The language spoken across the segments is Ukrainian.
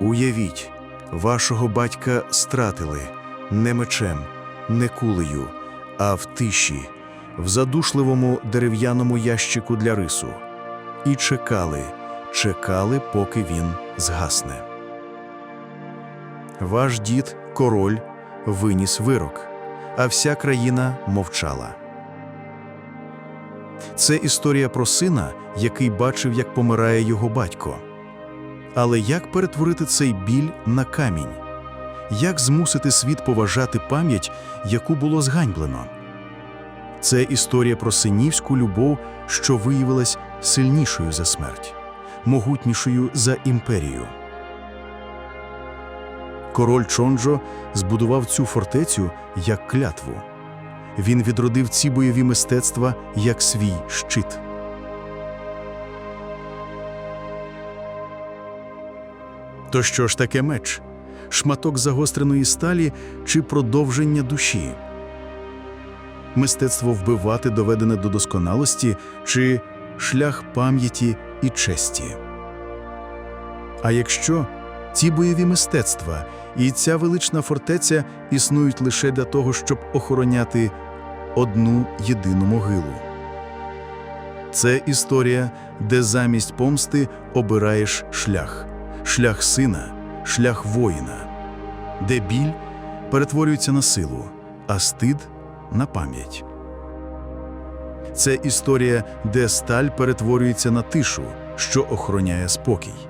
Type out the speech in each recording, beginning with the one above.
Уявіть, вашого батька стратили не мечем, не кулею, а в тиші, в задушливому дерев'яному ящику для рису. І чекали, чекали, поки він згасне. Ваш дід, король, виніс вирок, а вся країна мовчала. Це історія про сина, який бачив, як помирає його батько. Але як перетворити цей біль на камінь? Як змусити світ поважати пам'ять, яку було зганьблено? Це історія про синівську любов, що виявилась сильнішою за смерть, могутнішою за імперію. Король Чонджо збудував цю фортецю як клятву. Він відродив ці бойові мистецтва як свій щит. То що ж таке меч? Шматок загостреної сталі чи продовження душі? Мистецтво вбивати доведене до досконалості чи шлях пам'яті і честі? А якщо ці бойові мистецтва і ця велична фортеця існують лише для того, щоб охороняти одну єдину могилу? Це історія, де замість помсти обираєш шлях, шлях сина, шлях воїна, де біль перетворюється на силу, а стид на пам'ять. Це історія, де сталь перетворюється на тишу, що охороняє спокій.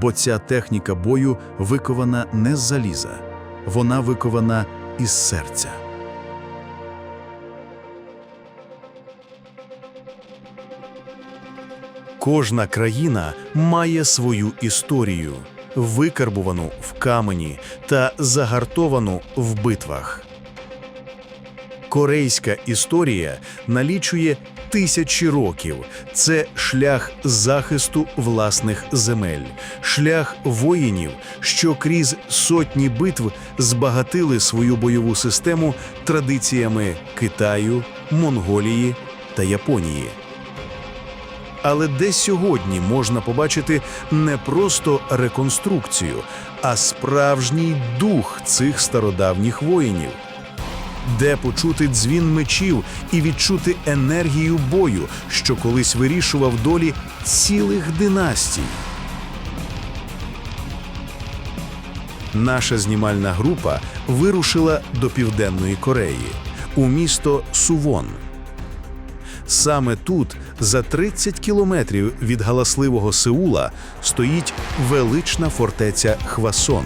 Бо ця техніка бою викована не з заліза, вона викована із серця. Кожна країна має свою історію, викарбувану в камені та загартовану в битвах. Корейська історія налічує тисячі років. Це шлях захисту власних земель, шлях воїнів, що крізь сотні битв збагатили свою бойову систему традиціями Китаю, Монголії та Японії. Але де сьогодні можна побачити не просто реконструкцію, а справжній дух цих стародавніх воїнів? Де почути дзвін мечів і відчути енергію бою, що колись вирішував долі цілих династій? Наша знімальна група вирушила до Південної Кореї у місто Сувон. Саме тут, за 30 кілометрів від галасливого Сеула, стоїть велична фортеця Хвасон,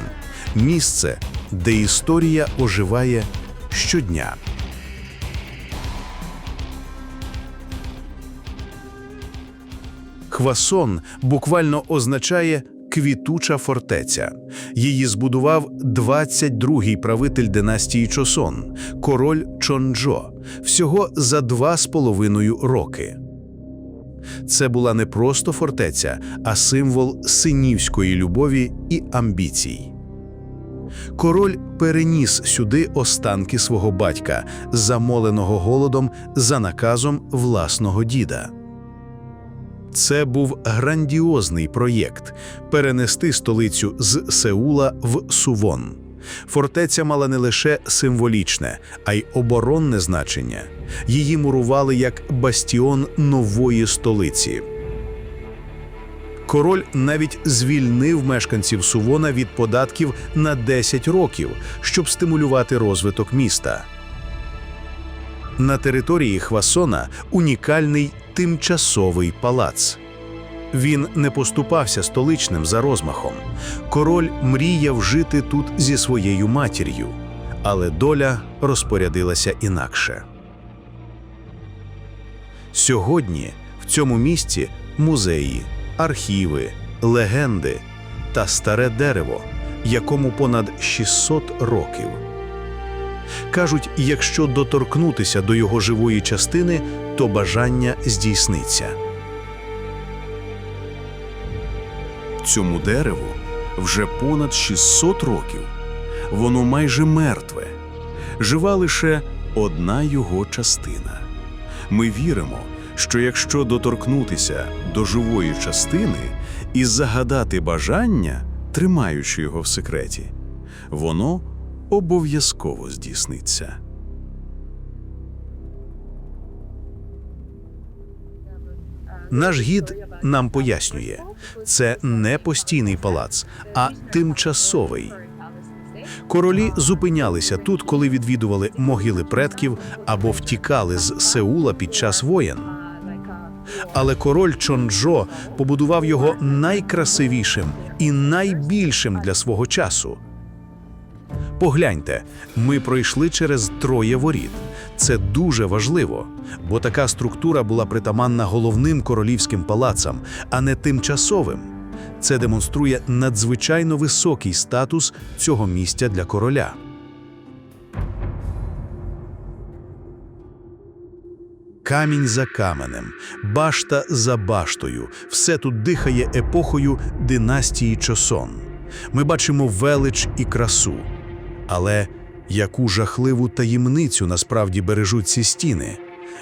місце, де історія оживає щодня. Хвасон буквально означає квітуча фортеця. Її збудував 22-й правитель династії Чосон, король Чонджо, всього за два з половиною роки. Це була не просто фортеця, а символ синівської любові і амбіцій. Король переніс сюди останки свого батька, замоленого голодом за наказом власного діда. Це був грандіозний проєкт перенести столицю з Сеула в Сувон. Фортеця мала не лише символічне, а й оборонне значення. Її мурували як бастіон нової столиці. Король навіть звільнив мешканців Сувона від податків на 10 років, щоб стимулювати розвиток міста. На території Хвасона унікальний тимчасовий палац. Він не поступався столичним за розмахом. Король мріяв жити тут зі своєю матір'ю, але доля розпорядилася інакше. Сьогодні в цьому місті музеї, архіви, легенди та старе дерево, якому понад 600 років. Кажуть, якщо доторкнутися до його живої частини, то бажання здійсниться. Цьому дереву вже понад 600 років. Воно майже мертве. Жива лише одна його частина. Ми віримо, що якщо доторкнутися до живої частини і загадати бажання, тримаючи його в секреті. Воно обов'язково здійсниться. Наш гід нам пояснює, це не постійний палац, а тимчасовий. Королі зупинялися тут, коли відвідували могили предків або втікали з Сеула під час воєн. Але король Чонджо побудував його найкрасивішим і найбільшим для свого часу. Погляньте, ми пройшли через троє воріт. Це дуже важливо, бо така структура була притаманна головним королівським палацам, а не тимчасовим. Це демонструє надзвичайно високий статус цього місця для короля. Камінь за каменем, башта за баштою, все тут дихає епохою династії Чосон. Ми бачимо велич і красу. Але яку жахливу таємницю насправді бережуть ці стіни?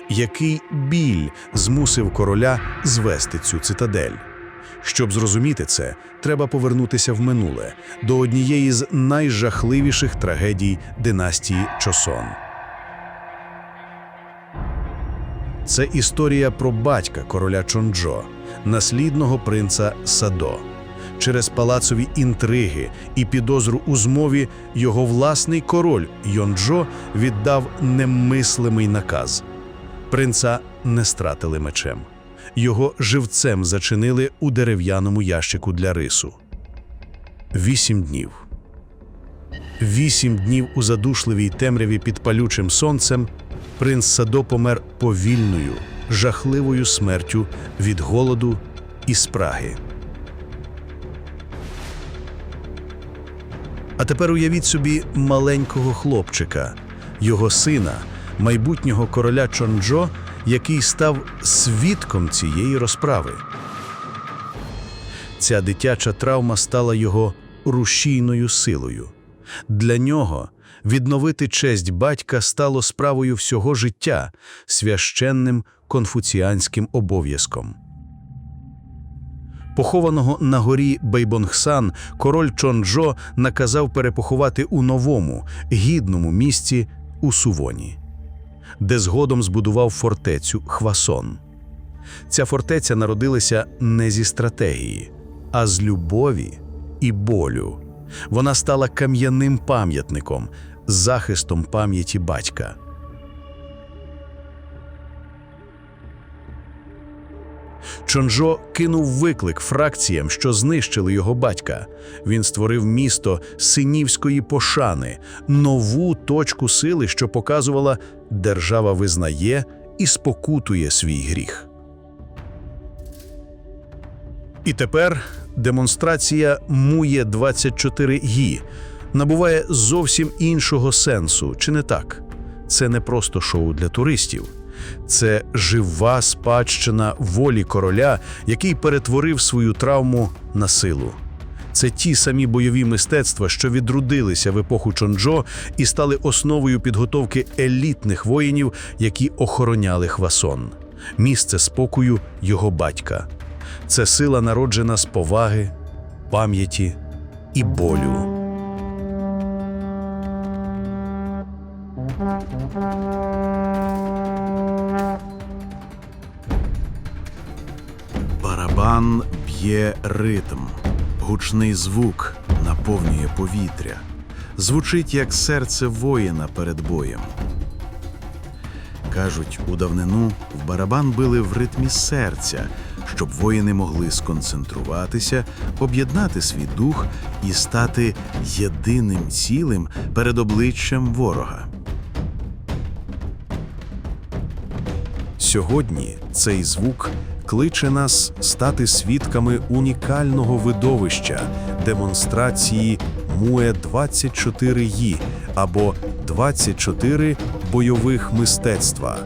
Який біль змусив короля звести цю цитадель? Щоб зрозуміти це, треба повернутися в минуле до однієї з найжахливіших трагедій династії Чосон. Це історія про батька короля Чонджо, наслідного принца Садо. Через палацові інтриги і підозру у змові його власний король Йонджо віддав немислимий наказ. Принца не стратили мечем. Його живцем зачинили у дерев'яному ящику для рису. Вісім днів. Вісім днів у задушливій темряві під палючим сонцем принц Садо помер повільною, жахливою смертю від голоду і спраги. А тепер уявіть собі маленького хлопчика, його сина, майбутнього короля Чонджо, який став свідком цієї розправи. Ця дитяча травма стала його рушійною силою. Для нього відновити честь батька стало справою всього життя, священним конфуціанським обов'язком. Похованого на горі Бейбонгсан король Чонджо наказав перепоховати у новому, гідному місці у Сувоні, де згодом збудував фортецю Хвасон. Ця фортеця народилася не зі стратегії, а з любові і болю. Вона стала кам'яним пам'ятником, захистом пам'яті батька. Чонжо кинув виклик фракціям, що знищили його батька. Він створив місто синівської пошани, нову точку сили, що показувала, держава визнає і спокутує свій гріх. І тепер демонстрація Мує 24 гі набуває зовсім іншого сенсу, чи не так? Це не просто шоу для туристів. Це жива спадщина волі короля, який перетворив свою травму на силу. Це ті самі бойові мистецтва, що відродилися в епоху Чонджо і стали основою підготовки елітних воїнів, які охороняли Хвасон, місце спокою його батька. Це сила народжена з поваги, пам'яті і болю. Б'є ритм, гучний звук наповнює повітря, звучить як серце воїна перед боєм. Кажуть, у давнину в барабан били в ритмі серця, щоб воїни могли сконцентруватися, об'єднати свій дух і стати єдиним цілим перед обличчям ворога. Сьогодні цей звук кличе нас стати свідками унікального видовища демонстрації Муе 24 ї або 24 бойових мистецтва.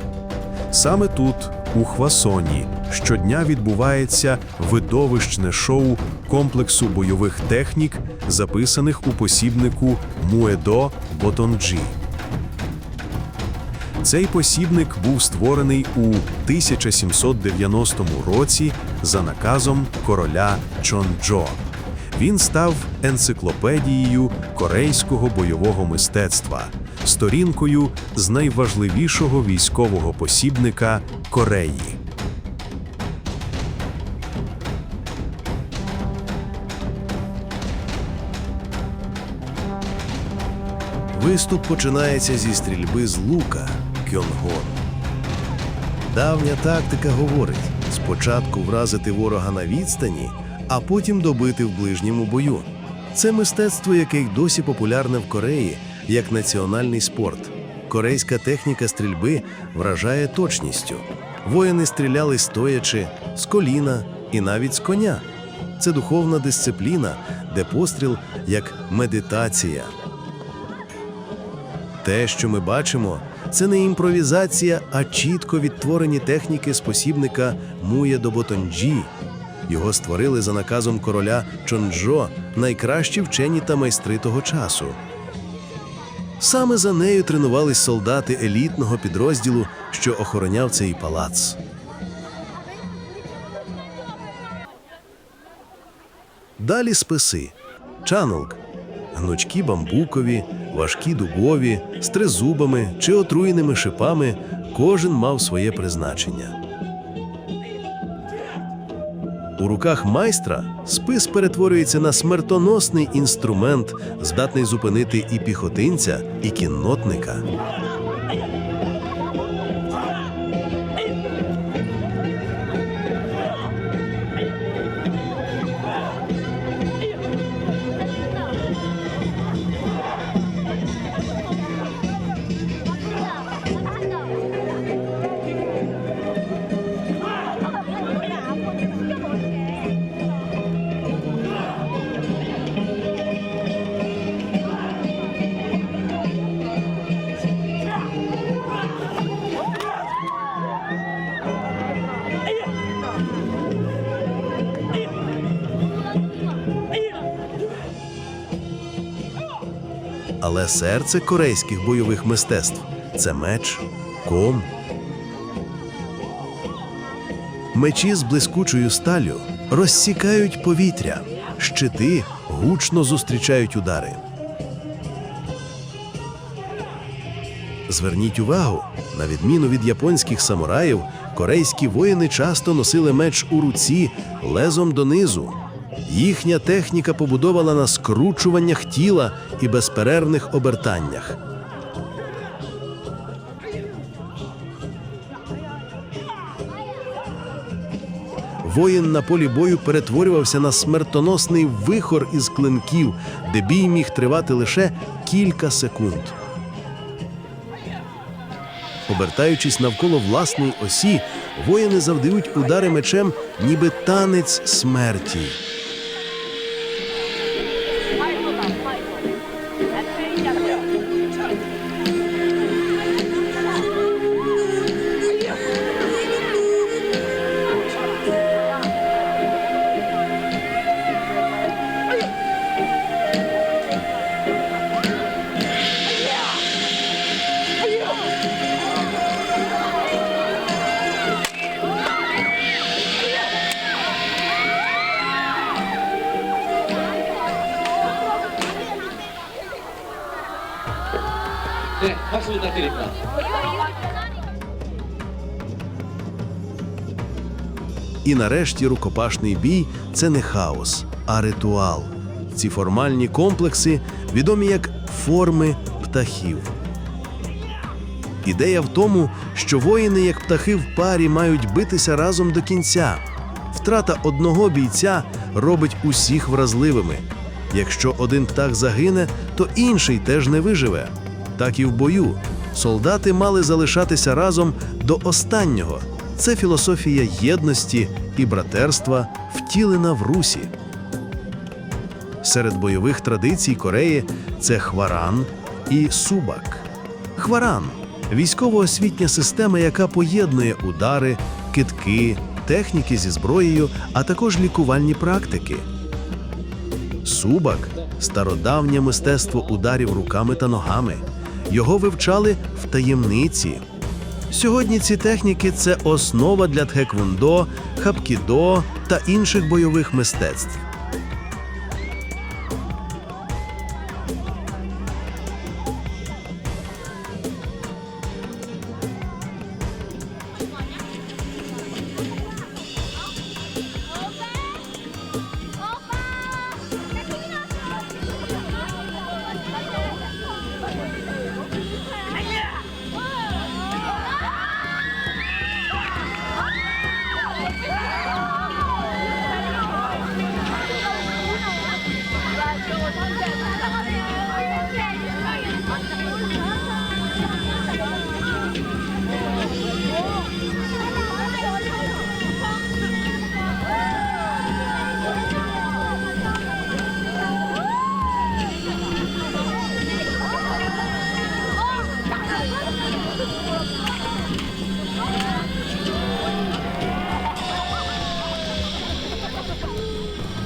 Саме тут, у Хвасоні, щодня відбувається видовищне шоу комплексу бойових технік, записаних у посібнику Муедо Ботонджі. Цей посібник був створений у 1790 році за наказом короля Чонджо. Він став енциклопедією корейського бойового мистецтва, сторінкою з найважливішого військового посібника Кореї. Виступ починається зі стрільби з лука Кьонгон. Давня тактика говорить: спочатку вразити ворога на відстані, а потім добити в ближньому бою. Це мистецтво, яке досі популярне в Кореї як національний спорт. Корейська техніка стрільби вражає точністю. Воїни стріляли стоячи, з коліна і навіть з коня. Це духовна дисципліна, де постріл як медитація. Те, що ми бачимо, це не імпровізація, а чітко відтворені техніки спосібника Мує Доботонджі. Його створили за наказом короля Чонджо найкращі вчені та майстри того часу. Саме за нею тренувались солдати елітного підрозділу, що охороняв цей палац. Далі списи. Чанелк гнучкі бамбукові, важкі дубові, з тризубами чи отруєними шипами, кожен мав своє призначення. У руках майстра спис перетворюється на смертоносний інструмент, здатний зупинити і піхотинця, і кіннотника. Але серце корейських бойових мистецтв це меч, ком. Мечі з блискучою сталлю розсікають повітря, щити гучно зустрічають удари. Зверніть увагу, на відміну від японських самураїв, корейські воїни часто носили меч у руці лезом донизу. Їхня техніка побудована на скручуваннях тіла і безперервних обертаннях. Воїн на полі бою перетворювався на смертоносний вихор із клинків, де бій міг тривати лише кілька секунд. Обертаючись навколо власної осі, воїни завдають удари мечем, ніби танець смерті. І нарешті рукопашний бій це не хаос, а ритуал. Ці формальні комплекси відомі як форми птахів. Ідея в тому, що воїни, як птахи в парі, мають битися разом до кінця. Втрата одного бійця робить усіх вразливими. Якщо один птах загине, то інший теж не виживе. Так і в бою Солдати мали залишатися разом до останнього. Це філософія єдності і братерства, втілена в русі. Серед бойових традицій Кореї це хваран і субак. Хваран військово-освітня система, яка поєднує удари, китки, техніки зі зброєю, а також лікувальні практики. Субак стародавнє мистецтво ударів руками та ногами. Його вивчали в таємниці. Сьогодні ці техніки це основа для тхеквондо, хапкідо та інших бойових мистецтв.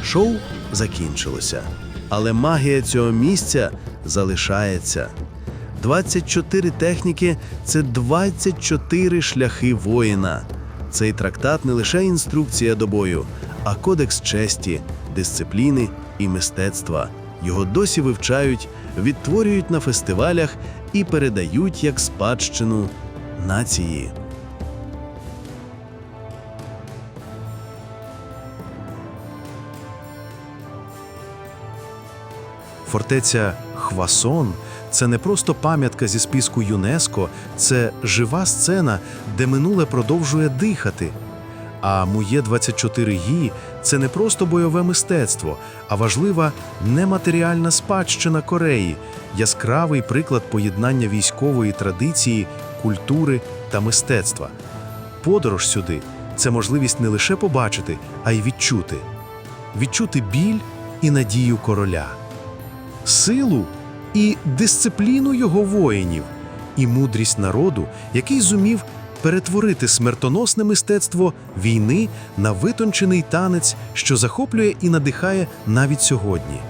Шоу закінчилося, але магія цього місця залишається. 24 техніки це 24 шляхи воїна. Цей трактат не лише інструкція до бою, а кодекс честі, дисципліни і мистецтва. Його досі вивчають, відтворюють на фестивалях і передають як спадщину нації. Фортеця Хвасон це не просто пам'ятка зі списку ЮНЕСКО, це жива сцена, де минуле продовжує дихати. А Мує 24 гі це не просто бойове мистецтво, а важлива нематеріальна спадщина Кореї, яскравий приклад поєднання військової традиції, культури та мистецтва. Подорож сюди це можливість не лише побачити, а й відчути. Відчути біль і надію короля силу і дисципліну його воїнів, і мудрість народу, який зумів перетворити смертоносне мистецтво війни на витончений танець, що захоплює і надихає навіть сьогодні.